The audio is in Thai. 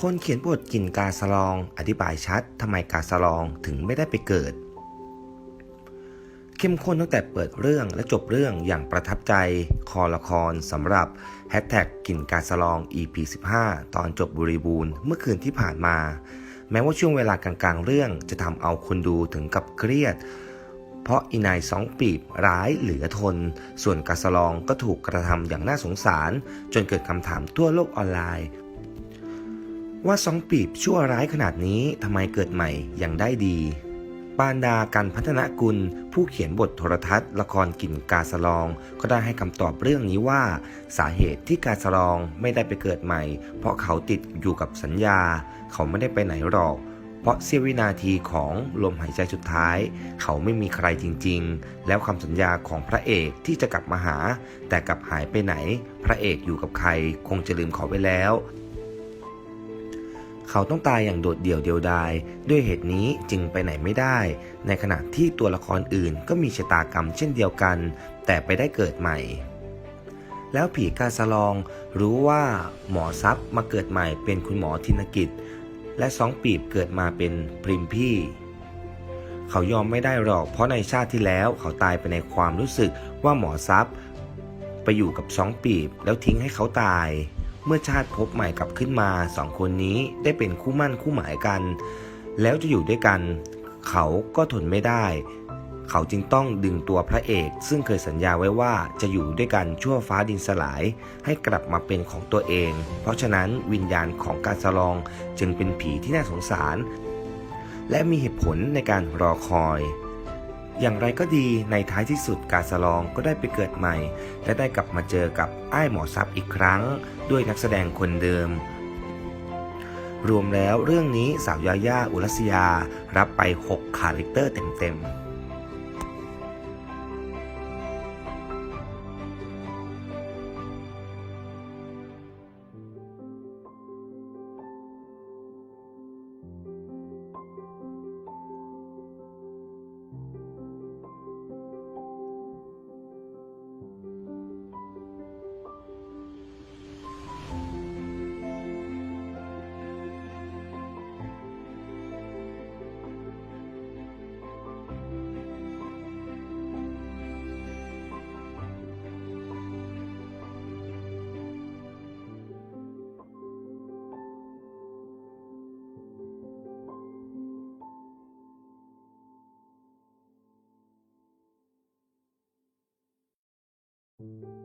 คนเขียนบทกินกาสลองอธิบายชัดทำไมกาสลองถึงไม่ได้ไปเกิด เข้มข้นตั้งแต่เปิดเรื่องและจบเรื่องอย่างประทับใจคอละครสำหรับแฮชแท็กกินกาสลอง EP 15 ตอนจบบริบูรณ์เมื่อคืนที่ผ่านมา แม้ว่าช่วงเวลากลางๆ เรื่องจะทำเอาคนดูถึงกับเครียด เพราะอีนายสองปีบร้ายเหลือทน ส่วนกาสลองก็ถูกกระทำอย่างน่าสงสาร จนเกิดคำถามทั่วโลกออนไลน์ ว่าสองปีบชั่วร้ายขนาดนี้ทำไมเกิดใหม่ยังได้ดี ปานดากันพัฒนกุล ผู้เขียนบทโทรทัศน์ ละครกลิ่นกาสลอง ก็ได้ให้คำตอบเรื่องนี้ว่า สาเหตุที่กาสลองไม่ได้ไปเกิดใหม่ เพราะเขาติดอยู่กับสัญญา เขาไม่ได้ไปไหนหรอกเพราะเสี้ยววินาทีของลมหายใจสุดท้าย เขาไม่มีใครจริงๆ แล้วคำสัญญาของพระเอกที่จะกลับมาหา แต่กลับหายไปไหน พระเอกอยู่กับใคร คงจะลืมเขาไปแล้ว เขาต้องตายอย่างโดดเดี่ยวเดียวดาย ด้วยเหตุนี้จึงไปไหนไม่ได้ ในขณะที่ตัวละครอื่นก็มีชะตากรรมเช่นเดียวกัน แต่ไปได้เกิดใหม่ แล้วผีกาสลองรู้ว่าหมอทรัพย์มาเกิดใหม่เป็นคุณหมอธินกิจ และสองปีบเกิดมาเป็นพริมพี่ เขายอมไม่ได้หรอก เพราะในชาติที่แล้วเขาตายไปในความรู้สึกว่าหมอทรัพย์ไปอยู่กับสองปีบแล้วทิ้งให้เขาตาย เมื่อชาติพบใหม่กลับขึ้นมาสองคนนี้ได้เป็นคู่มั่นคู่หมายกัน แล้วจะอยู่ด้วยกัน เขาก็ทนไม่ได้ เขาจึงต้องดึงตัวพระเอก ซึ่งเคยสัญญาไว้ว่าจะอยู่ด้วยกันชั่วฟ้าดินสลาย ให้กลับมาเป็นของตัวเอง เพราะฉะนั้นวิญญาณของการสลองจึงเป็นผีที่น่าสงสาร และมีเหตุผลในการรอคอย อย่างไรก็ดีในท้ายที่สุดกาสลองก็ได้ไปเกิดใหม่ และได้กลับมาเจอกับไอ้ายหมอซับอีกครั้ง ด้วยนักแสดงคนเดิม รวมแล้วเรื่องนี้สาวยาย่าอุรัสยา รับไป 6 คาแรคเตอร์เต็มๆ you